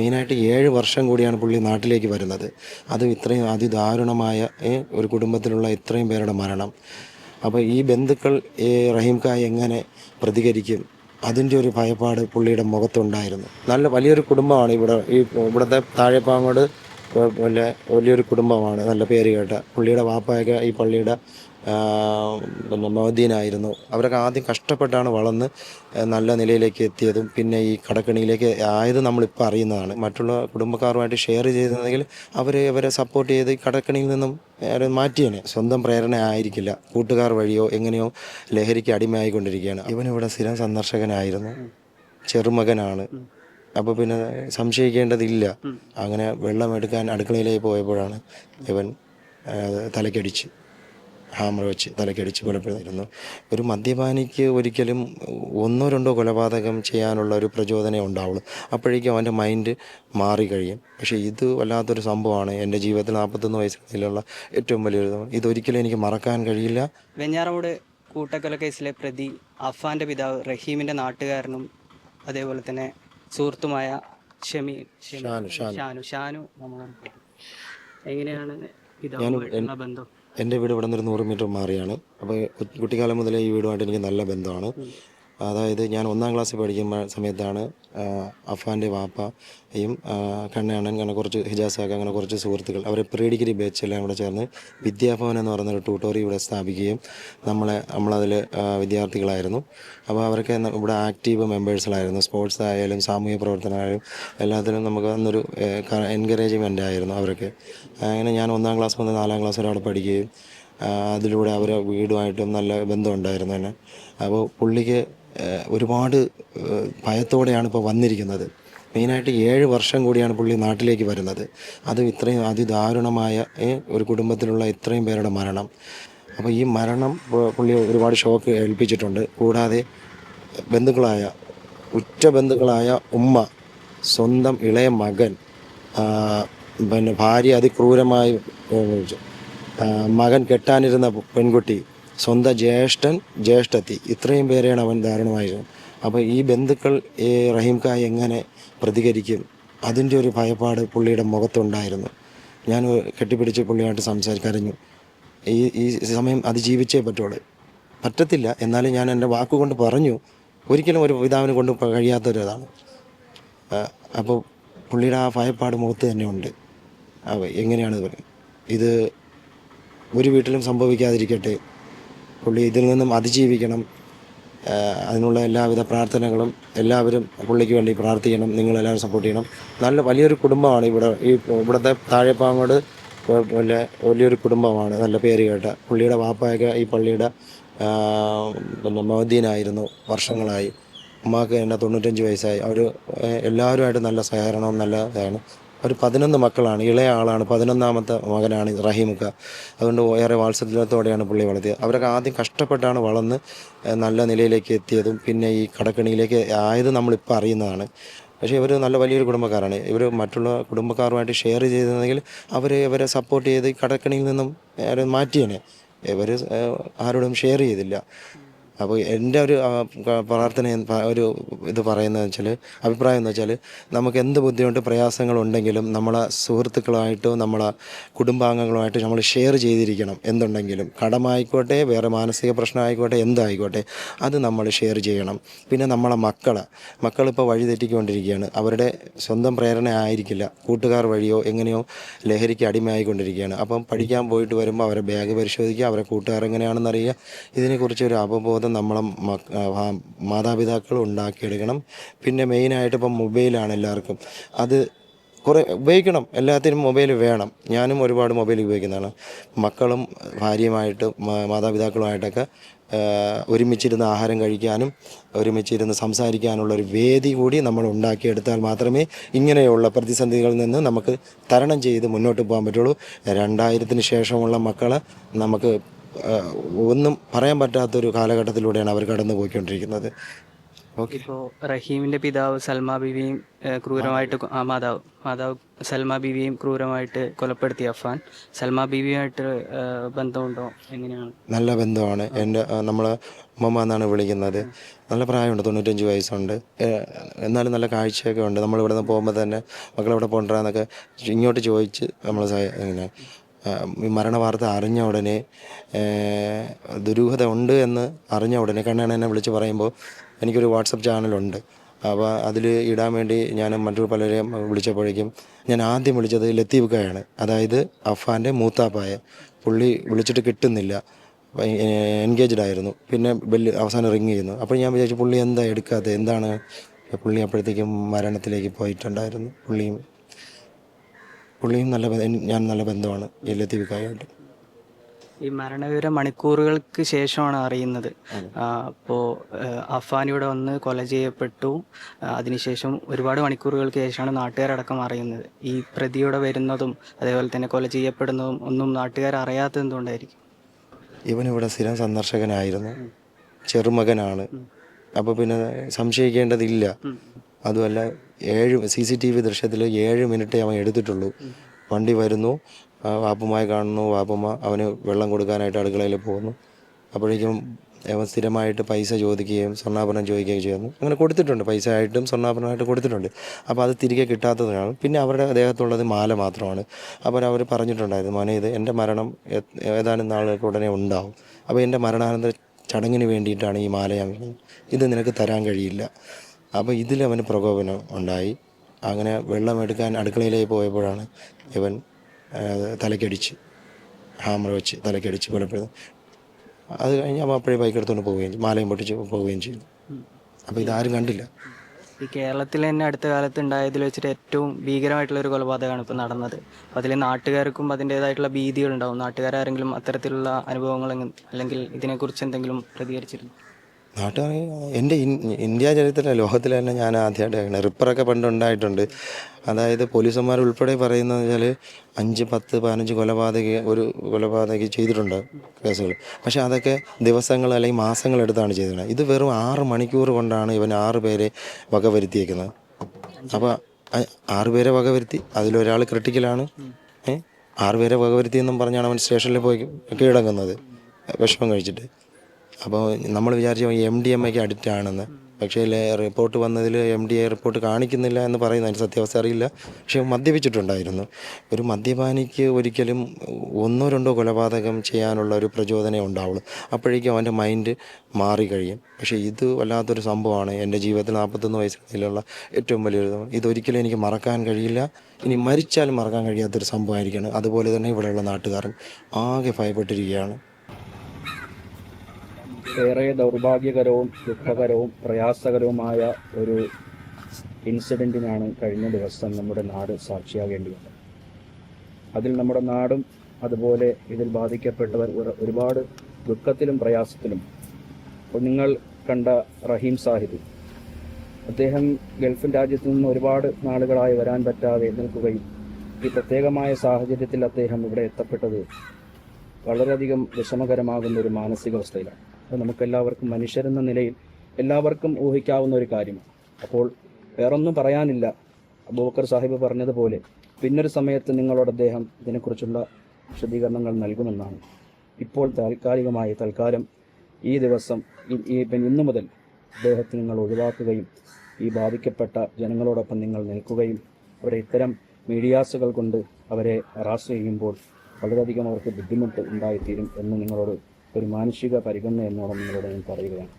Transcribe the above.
മെയിനായിട്ട് ഏഴ് വർഷം കൂടിയാണ് പുള്ളി നാട്ടിലേക്ക് വരുന്നത്. അത് ഇത്രയും അതിദാരുണമായ ഒരു കുടുംബത്തിലുള്ള ഇത്രയും പേരുടെ മരണം. അപ്പോൾ ഈ ബന്ധുക്കൾ ഈ റഹീംഖായ് എങ്ങനെ പ്രതികരിക്കും? അതിന്റെ ഒരു ഭയപ്പാട് പുള്ളിയുടെ മുഖത്തുണ്ടായിരുന്നു. നല്ല വലിയൊരു കുടുംബമാണ് ഇവിടെ. ഈ ഇവിടുത്തെ താഴെപ്പാങ്ങോട് വലിയ വലിയൊരു കുടുംബമാണ്. നല്ല പേര് കേട്ട പുള്ളിയുടെ വാപ്പയൊക്കെ ഈ പള്ളിയുടെ മോദീനായിരുന്നു. അവരൊക്കെ ആദ്യം കഷ്ടപ്പെട്ടാണ് വളർന്ന് നല്ല നിലയിലേക്ക് എത്തിയതും പിന്നെ ഈ കടക്കണിയിലേക്ക് ആയത് നമ്മളിപ്പോൾ അറിയുന്നതാണ്. മറ്റുള്ള കുടുംബക്കാരുമായിട്ട് ഷെയർ ചെയ്തിരുന്നെങ്കിൽ അവർ അവരെ സപ്പോർട്ട് ചെയ്ത് കടക്കണിയിൽ നിന്നും മാറ്റിയേനെ. സ്വന്തം പ്രേരണ ആയിരിക്കില്ല. കൂട്ടുകാർ വഴിയോ എങ്ങനെയോ ലഹരിക്ക് അടിമയായിക്കൊണ്ടിരിക്കുകയാണ്. ഇവനിവിടെ സ്ഥിരം സന്ദർശകനായിരുന്നു. ചെറുമകനാണ്. അപ്പോൾ പിന്നെ സംശയിക്കേണ്ടതില്ല. അങ്ങനെ വെള്ളം എടുക്കാൻ അടുക്കളയിലേക്ക് പോയപ്പോഴാണ് ഇവൻ തലക്കടിച്ച് ഹാമർ വെച്ച് തലക്കടിച്ച് കൊലപ്പെടുത്തിയിരുന്നു. ഒരു മദ്യപാനിക്ക് ഒരിക്കലും ഒന്നോ രണ്ടോ കൊലപാതകം ചെയ്യാനുള്ള ഒരു പ്രചോദനം ഉണ്ടാവുള്ളൂ. അപ്പോഴേക്കും അവന്റെ മൈൻഡ് മാറിക്കഴിയും പക്ഷേ ഇത് വല്ലാത്തൊരു സംഭവമാണ്. എന്റെ ജീവിതത്തിൽ നാൽപ്പത്തൊന്ന് വയസ്സിലുള്ള ഏറ്റവും വലിയൊരു ഇതൊരിക്കലും എനിക്ക് മറക്കാൻ കഴിയില്ല. വെഞ്ഞാറോട് കൂട്ടക്കൊല കേസിലെ പ്രതി അഫാന്റെ പിതാവ് റഹീമിന്റെ നാട്ടുകാരനും അതേപോലെ തന്നെ സുഹൃത്തുമായ ഷമി ഷാനു, ഷാനു. ഷാനു ഷാനു നമ്മളെ എങ്ങനെയാണ് പിതാവുമായിട്ടുള്ള ബന്ധം? എന്റെ വീട് ഇവിടെ നിന്നൊരു നൂറ് മീറ്റർ മാറിയാണ്. അപ്പോൾ കുട്ടിക്കാലം മുതലേ ഈ വീടുമായിട്ട് എനിക്ക് നല്ല ബന്ധമാണ്. അതായത് ഞാൻ ഒന്നാം ക്ലാസ്സിൽ പഠിക്കുമ്പോൾ സമയത്താണ് അഫാന്റെ വാപ്പയും കണ്ണണ്ണൻ അങ്ങനെ കുറച്ച് ഹിജാസാക്ക അങ്ങനെ കുറച്ച് സുഹൃത്തുക്കൾ അവരെ പ്രീ ഡിഗ്രി ബാച്ചെല്ലാം ഇവിടെ ചേർന്ന് വിദ്യാഭവൻ എന്ന് പറയുന്നൊരു ട്യൂട്ടോറിയം ഇവിടെ സ്ഥാപിക്കുകയും നമ്മളെ നമ്മളതിൽ വിദ്യാർത്ഥികളായിരുന്നു. അപ്പോൾ അവരൊക്കെ ഇവിടെ ആക്റ്റീവ് മെമ്പേഴ്സിലായിരുന്നു സ്പോർട്സ് ആയാലും സാമൂഹ്യ പ്രവർത്തനമായാലും എല്ലാത്തിലും നമുക്ക് അന്നൊരു എൻകറേജ്മെന്റ് ആയിരുന്നു അവരൊക്കെ. അങ്ങനെ ഞാൻ ഒന്നാം ക്ലാസ് മുതൽ നാലാം ക്ലാസ് വരെ അവിടെ പഠിക്കുകയും അതിലൂടെ അവരെ വീടുമായിട്ടും നല്ല ബന്ധമുണ്ടായിരുന്നു തന്നെ അപ്പോൾ പുള്ളിക്ക് ഒരുപാട് ഭയത്തോടെയാണ് ഇപ്പോൾ വന്നിരിക്കുന്നത്. മെയിനായിട്ട് ഏഴ് വർഷം കൂടിയാണ് പുള്ളി നാട്ടിലേക്ക് വരുന്നത്. അതും ഇത്രയും അതിദാരുണമായ ഒരു കുടുംബത്തിലുള്ള ഇത്രയും പേരുടെ മരണം. അപ്പോൾ ഈ മരണം പുള്ളി ഒരുപാട് ഷോക്ക് ഏൽപ്പിച്ചിട്ടുണ്ട്. കൂടാതെ ബന്ധുക്കളായ ഉറ്റ ബന്ധുക്കളായ ഉമ്മ സ്വന്തം ഇളയ മകൻ പിന്നെ ഭാര്യ അതിക്രൂരമായി മകൻ കെട്ടാനിരുന്ന പെൺകുട്ടി സ്വന്തം ജ്യേഷ്ഠൻ ജ്യേഷ്ഠത്തി. ഇത്രയും പേരെയാണ് അവൻ ദാരുണമായത്. അപ്പോൾ ഈ ബന്ധുക്കൾ ഈ റഹീംഖായ് എങ്ങനെ പ്രതികരിക്കും? അതിന്റെ ഒരു ഭയപ്പാട് പുള്ളിയുടെ മുഖത്തുണ്ടായിരുന്നു. ഞാൻ കെട്ടിപ്പിടിച്ച് പുള്ളിയായിട്ട് സംസാരിക്കരഞ്ഞു ഈ ഈ സമയം അതിജീവിച്ചേ പറ്റുള്ളൂ. പറ്റത്തില്ല. എന്നാലും ഞാൻ എന്റെ വാക്കുകൊണ്ട് പറഞ്ഞു. ഒരിക്കലും ഒരു പിതാവിനെ കൊണ്ട് കഴിയാത്തൊരിതാണ്. അപ്പോൾ പുള്ളിയുടെ ആ ഭയപ്പാട് മുഖത്ത് തന്നെ ഉണ്ട്. എങ്ങനെയാണ് ഇത് ഒരു വീട്ടിലും സംഭവിക്കാതിരിക്കട്ടെ. പുള്ളി ഇതിൽ നിന്നും അതിജീവിക്കണം. അതിനുള്ള എല്ലാവിധ പ്രാർത്ഥനകളും എല്ലാവരും പുള്ളിക്ക് വേണ്ടി പ്രാർത്ഥിക്കണം. നിങ്ങളെല്ലാവരും സപ്പോർട്ട് ചെയ്യണം. നല്ല വലിയൊരു കുടുംബമാണ് ഇവിടെ. ഈ ഇവിടുത്തെ താഴെപ്പാങ്ങോട് വലിയ വലിയൊരു കുടുംബമാണ്. നല്ല പേര് കേട്ട പുള്ളിയുടെ വാപ്പയൊക്കെ ഈ പള്ളിയുടെ പിന്നെ മോദീനായിരുന്നു വർഷങ്ങളായി. ഉമ്മാക്ക് തന്നെ തൊണ്ണൂറ്റഞ്ച് വയസ്സായി. അവർ എല്ലാവരുമായിട്ട് നല്ല സഹകരണവും നല്ല ഇതാണ്. ഒരു പതിനൊന്ന് മക്കളാണ്. ഇളയ ആളാണ്. പതിനൊന്നാമത്തെ മകനാണ് റഹീമുക്ക. അതുകൊണ്ട് ഏറെ വാത്സല്യത്തോടെയാണ് പുള്ളി വളർത്തിയത്. അവരൊക്കെ ആദ്യം കഷ്ടപ്പെട്ടാണ് വളർന്ന് നല്ല നിലയിലേക്ക് എത്തിയതും പിന്നെ ഈ കടക്കണിയിലേക്ക് ആയത് നമ്മളിപ്പോൾ അറിയുന്നതാണ്. പക്ഷേ ഇവർ നല്ല വലിയൊരു കുടുംബക്കാരാണ്. ഇവർ മറ്റുള്ള കുടുംബക്കാരുമായിട്ട് ഷെയർ ചെയ്തിരുന്നെങ്കിൽ അവർ ഇവരെ സപ്പോർട്ട് ചെയ്ത് കടക്കണിയിൽ നിന്നും മാറ്റിയേനെ ഇവർ ആരോടും ഷെയർ ചെയ്തില്ല. അപ്പോൾ എന്റെ ഒരു പ്രാർത്ഥന ഒരു ഇത് പറയുന്നത് വെച്ചാൽ അഭിപ്രായം എന്ന് വെച്ചാൽ നമുക്ക് എന്ത് ബുദ്ധിമുട്ട് പ്രയാസങ്ങളുണ്ടെങ്കിലും നമ്മളെ സുഹൃത്തുക്കളായിട്ടോ നമ്മളെ കുടുംബാംഗങ്ങളുമായിട്ട് നമ്മൾ ഷെയർ ചെയ്തിരിക്കണം എന്തുണ്ടെങ്കിലും. കടമായിക്കോട്ടെ വേറെ മാനസിക പ്രശ്നമായിക്കോട്ടെ എന്തായിക്കോട്ടെ അത് നമ്മൾ ഷെയർ ചെയ്യണം. പിന്നെ നമ്മളെ മക്കളെ. മക്കളിപ്പോൾ വഴി തെറ്റിക്കൊണ്ടിരിക്കുകയാണ്. അവരുടെ സ്വന്തം പ്രേരണ ആയിരിക്കില്ല. കൂട്ടുകാർ വഴിയോ എങ്ങനെയോ ലഹരിക്ക് അടിമയായിക്കൊണ്ടിരിക്കുകയാണ്. അപ്പം പഠിക്കാൻ പോയിട്ട് വരുമ്പോൾ അവരെ ബാഗ് പരിശോധിക്കുക അവരെ കൂട്ടുകാർ എങ്ങനെയാണെന്ന് അറിയുക ഇതിനെക്കുറിച്ച് ഒരു അവബോധം നമ്മളെ മക്ക- ആ, മാതാപിതാക്കൾ ഉണ്ടാക്കിയെടുക്കണം. പിന്നെ മെയിനായിട്ട് ഇപ്പം മൊബൈലാണ് എല്ലാവർക്കും. അത് കുറേ ഉപയോഗിക്കണം. എല്ലാത്തിനും മൊബൈൽ വേണം. ഞാനും ഒരുപാട് മൊബൈൽ ഉപയോഗിക്കുന്നതാണ്. മക്കളും ഭാര്യയുമായിട്ട് മാതാപിതാക്കളുമായിട്ടൊക്കെ ഒരുമിച്ചിരുന്ന് ആഹാരം കഴിക്കാനും ഒരുമിച്ചിരുന്ന് സംസാരിക്കാനുള്ള ഒരു വേദി കൂടി നമ്മൾ ഉണ്ടാക്കിയെടുത്താൽ മാത്രമേ ഇങ്ങനെയുള്ള പ്രതിസന്ധികളിൽ നിന്ന് നമുക്ക് തരണം ചെയ്ത് മുന്നോട്ട് പോകാൻ പറ്റുള്ളൂ. രണ്ടായിരത്തിന് ശേഷമുള്ള മക്കളെ നമുക്ക് ഒന്നും പറയാൻ പറ്റാത്തൊരു കാലഘട്ടത്തിലൂടെയാണ് അവർ കടന്നു പോയിക്കൊണ്ടിരിക്കുന്നത് ഓക്കെ. ഇപ്പോൾ റഹീമിന്റെ പിതാവ് സൽമ ബീവിയും ക്രൂരമായിട്ട് മാതാവ് മാതാവ് സൽമ ബീവിയും ക്രൂരമായിട്ട് കൊലപ്പെടുത്തി അഫാൻ സൽമ ബീവിയുമായിട്ട് ബന്ധമുണ്ടോ? എങ്ങനെയാണ്? നല്ല ബന്ധമാണ്. എന്റെ നമ്മൾ ഉമ്മമ്മ എന്നാണ് വിളിക്കുന്നത്. നല്ല പ്രായമുണ്ട് തൊണ്ണൂറ്റഞ്ച് വയസ്സുണ്ട്. എന്നാലും നല്ല കാഴ്ചയൊക്കെ ഉണ്ട്. നമ്മൾ ഇവിടെ നിന്ന് പോകുമ്പോൾ തന്നെ മക്കളെവിടെ പോകണ്ടെന്നൊക്കെ ഇങ്ങോട്ട് ചോദിച്ച് നമ്മൾ ഇങ്ങനെ ഈ മരണ വാർത്ത അറിഞ്ഞ ഉടനെ ദുരൂഹത ഉണ്ട് എന്ന് അറിഞ്ഞ ഉടനെ കണ്ണാണ് എന്നെ വിളിച്ച് പറയുമ്പോൾ എനിക്കൊരു വാട്സപ്പ് ചാനലുണ്ട്. അപ്പോൾ അതിൽ ഇടാൻ വേണ്ടി ഞാൻ മറ്റു പലരെയും വിളിച്ചപ്പോഴേക്കും ഞാൻ ആദ്യം വിളിച്ചത് ലത്തീഫ് അതായത് അഫാന്റെ മൂത്താപ്പായ. പുള്ളി വിളിച്ചിട്ട് കിട്ടുന്നില്ല. എൻഗേജ്ഡ് ആയിരുന്നു. പിന്നെ ബെല്ല് അവസാനം റിങ് ചെയ്യുന്നു. അപ്പോൾ ഞാൻ വിചാരിച്ചു പുള്ളി എന്താ എടുക്കാത്തത്? എന്താണ്? പുള്ളി അപ്പോഴത്തേക്കും മരണത്തിലേക്ക് പോയിട്ടുണ്ടായിരുന്നു. പുള്ളിയും പുള്ളിയും നല്ല ഞാൻ നല്ല ബന്ധമാണ്. ലത്തീഫ് ഈ മരണവിവരം മണിക്കൂറുകൾക്ക് ശേഷമാണ് അറിയുന്നത്. അപ്പോൾ അഫാൻ ഇവിടെ വന്ന് കൊല ചെയ്യപ്പെട്ടു. അതിനുശേഷം ഒരുപാട് മണിക്കൂറുകൾക്ക് ശേഷമാണ് നാട്ടുകാരടക്കം അറിയുന്നത്. ഈ പ്രതിയുടെ വരുന്നതും അതേപോലെ തന്നെ കൊല ചെയ്യപ്പെടുന്നതും ഒന്നും നാട്ടുകാർ അറിയാത്തത് എന്തുകൊണ്ടായിരിക്കും? ഇവൻ ഇവിടെ സ്ഥിരം സന്ദർശകനായിരുന്നു. ചെറുമകനാണ്. അപ്പോൾ പിന്നെ സംശയിക്കേണ്ടതില്ല. അതുമല്ല ഏഴ് സി സി ടി വി ദൃശ്യത്തിൽ ഏഴ് മിനിറ്റേ അവൻ എടുത്തിട്ടുള്ളൂ. വണ്ടി വരുന്നു. വാപ്പുമായി കാണുന്നു. വാപ്പുമ്മ അവന് വെള്ളം കൊടുക്കാനായിട്ട് അടുക്കളയിൽ പോകുന്നു. അപ്പോഴേക്കും അവൻ സ്ഥിരമായിട്ട് പൈസ ചോദിക്കുകയും സ്വർണാഭരണം ചോദിക്കുകയും ചെയ്യുന്നു. അങ്ങനെ കൊടുത്തിട്ടുണ്ട്. പൈസ ആയിട്ടും സ്വർണാഭരണമായിട്ട് കൊടുത്തിട്ടുണ്ട്. അപ്പോൾ അത് തിരികെ കിട്ടാത്തതിനാണ്. പിന്നെ അവരുടെ ദേഹത്തുള്ളത് മാല മാത്രമാണ്. അപ്പോൾ അവർ പറഞ്ഞിട്ടുണ്ടായിരുന്നു മോനെ ഇത് എന്റെ മരണം ഏതാനും നാളുകൾക്ക് ഉടനെ ഉണ്ടാവും. അപ്പോൾ എന്റെ മരണാനന്തര ചടങ്ങിന് വേണ്ടിയിട്ടാണ് ഈ മാല ഞാൻ ഇത് നിനക്ക് തരാൻ കഴിയില്ല. അപ്പോൾ ഇതിൽ അവന് പ്രകോപനം ഉണ്ടായി. അങ്ങനെ വെള്ളം എടുക്കാൻ അടുക്കളയിലേക്ക് പോയപ്പോഴാണ് ഇവൻ തലക്കടിച്ച് ഹാമർ വെച്ച് തലക്കടിച്ച് കൊലപ്പെടുന്നത് അത് കഴിഞ്ഞ് അവൻ അപ്പോഴേ ബൈക്ക് എടുത്തുകൊണ്ട് പോവുകയും മാലയും പൊട്ടിച്ച് പോവുകയും ചെയ്തു. അപ്പോൾ ഇതാരും കണ്ടില്ല. ഈ കേരളത്തിൽ തന്നെ അടുത്ത കാലത്ത് ഉണ്ടായതിൽ വെച്ചിട്ട് ഏറ്റവും ഭീകരമായിട്ടുള്ള ഒരു കൊലപാതകമാണ് ഇപ്പോൾ നടന്നത്. അപ്പോൾ അതിൽ നാട്ടുകാർക്കും അതിന്റേതായിട്ടുള്ള ഭീതികളുണ്ടാവും. നാട്ടുകാരെങ്കിലും അത്തരത്തിലുള്ള അനുഭവങ്ങൾ അല്ലെങ്കിൽ ഇതിനെക്കുറിച്ച് എന്തെങ്കിലും പ്രതികരിച്ചിരുന്നു? നാട്ടുകാർ എന്റെ ഇന്ത്യ ചരിത്രത്തിലെ ലോകത്തിൽ തന്നെ ഞാൻ ആദ്യമായിട്ട് കേൾക്കുന്നത് റിപ്പറൊക്കെ പണ്ട് ഉണ്ടായിട്ടുണ്ട് അതായത് പോലീസന്മാർ ഉൾപ്പെടെ പറയുന്നത് വെച്ചാൽ അഞ്ച് പത്ത് പതിനഞ്ച് കൊലപാതക ഒരു കൊലപാതക ചെയ്തിട്ടുണ്ട് കേസുകൾ പക്ഷേ അതൊക്കെ ദിവസങ്ങൾ അല്ലെങ്കിൽ മാസങ്ങൾ എടുത്താണ് ചെയ്തിരുന്നത്. ഇത് വെറും ആറ് മണിക്കൂർ കൊണ്ടാണ് ഇവൻ ആറ് പേരെ വകവരുത്തിയേക്കുന്നത്. അപ്പോൾ ആറ് പേരെ വകവരുത്തി അതിലൊരാൾ ക്രിട്ടിക്കലാണ്. ആറ് പേരെ വകവരുത്തി എന്നും പറഞ്ഞാണ് അവൻ സ്റ്റേഷനിൽ പോയി കീഴടങ്ങുന്നത്. വിഷമം കഴിച്ചിട്ട്. അപ്പോൾ നമ്മൾ വിചാരിച്ചു എം ഡി എം എക്ക് അഡിക്റ്റ് ആണെന്ന് പക്ഷേ റിപ്പോർട്ട് വന്നതിൽ എം ഡി എ റിപ്പോർട്ട് കാണിക്കുന്നില്ല എന്ന് പറയുന്നു അതിന്റെ സത്യാവസ്ഥ അറിയില്ല. പക്ഷേ മദ്യപിച്ചിട്ടുണ്ടായിരുന്നു. ഒരു മദ്യപാനിക്ക് ഒരിക്കലും ഒന്നോ രണ്ടോ കൊലപാതകം ചെയ്യാനുള്ള ഒരു പ്രചോദനം ഉണ്ടാവുള്ളൂ. അപ്പോഴേക്കും അവന്റെ മൈൻഡ് മാറിക്കഴിയും പക്ഷേ ഇത് വല്ലാത്തൊരു സംഭവമാണ്. എന്റെ ജീവിതത്തിൽ നാൽപ്പത്തൊന്ന് വയസ്സിലുള്ള ഏറ്റവും വലിയൊരു ഇതൊരിക്കലും എനിക്ക് മറക്കാൻ കഴിയില്ല. ഇനി മരിച്ചാലും മറക്കാൻ കഴിയാത്തൊരു സംഭവമായിരിക്കണം. അതുപോലെ തന്നെ ഇവിടെയുള്ള നാട്ടുകാരൻ ആകെ ഭയപ്പെട്ടിരിക്കുകയാണ്. ഏറെ ദൗർഭാഗ്യകരവും ദുഃഖകരവും പ്രയാസകരവുമായ ഒരു ഇൻസിഡന്റിനാണ് കഴിഞ്ഞ ദിവസം നമ്മുടെ നാട് സാക്ഷിയാകേണ്ടി വന്നത് അതിൽ നമ്മുടെ നാടും അതുപോലെ ഇതിൽ ബാധിക്കപ്പെട്ടവർ ഒരുപാട് ദുഃഖത്തിലും പ്രയാസത്തിലും. അപ്പോൾ നിങ്ങൾ കണ്ട റഹീം സാഹിബ്. അദ്ദേഹം ഗൾഫ് രാജ്യത്തു നിന്ന് ഒരുപാട് നാളുകളായി വരാൻ പറ്റാതെ നിൽക്കുകയും ഈ പ്രത്യേകമായ സാഹചര്യത്തിൽ അദ്ദേഹം ഇവിടെ എത്തപ്പെട്ടത് വളരെയധികം വിഷമകരമാകുന്ന ഒരു മാനസികാവസ്ഥയിലാണ്. അത് നമുക്കെല്ലാവർക്കും മനുഷ്യരെന്ന നിലയിൽ എല്ലാവർക്കും ഊഹിക്കാവുന്ന ഒരു കാര്യമാണ്. അപ്പോൾ വേറൊന്നും പറയാനില്ല. അബൂബക്കർ സാഹിബ് പറഞ്ഞതുപോലെ പിന്നൊരു സമയത്ത് നിങ്ങളോട് അദ്ദേഹം ഇതിനെക്കുറിച്ചുള്ള വിശദീകരണങ്ങൾ നൽകുമെന്നാണ്. ഇപ്പോൾ താൽക്കാലികമായി തൽക്കാലം ഈ ദിവസം ഈ- ഇന്നു മുതൽ അദ്ദേഹത്തെ നിങ്ങൾ ഒഴിവാക്കുകയും ഈ ബാധിക്കപ്പെട്ട ജനങ്ങളോടൊപ്പം നിങ്ങൾ നിൽക്കുകയും അവരെ ഇത്തരം മീഡിയാസുകൾ കൊണ്ട് അവരെ ഹറാസ് ചെയ്യുമ്പോൾ വളരെയധികം അവർക്ക് ബുദ്ധിമുട്ട് ഉണ്ടായിത്തീരും എന്ന് നിങ്ങളോട് ഒരു മാനുഷിക പരിഗണന എന്നോട് നിങ്ങളോട് ഞാൻ പറയുകയാണ്.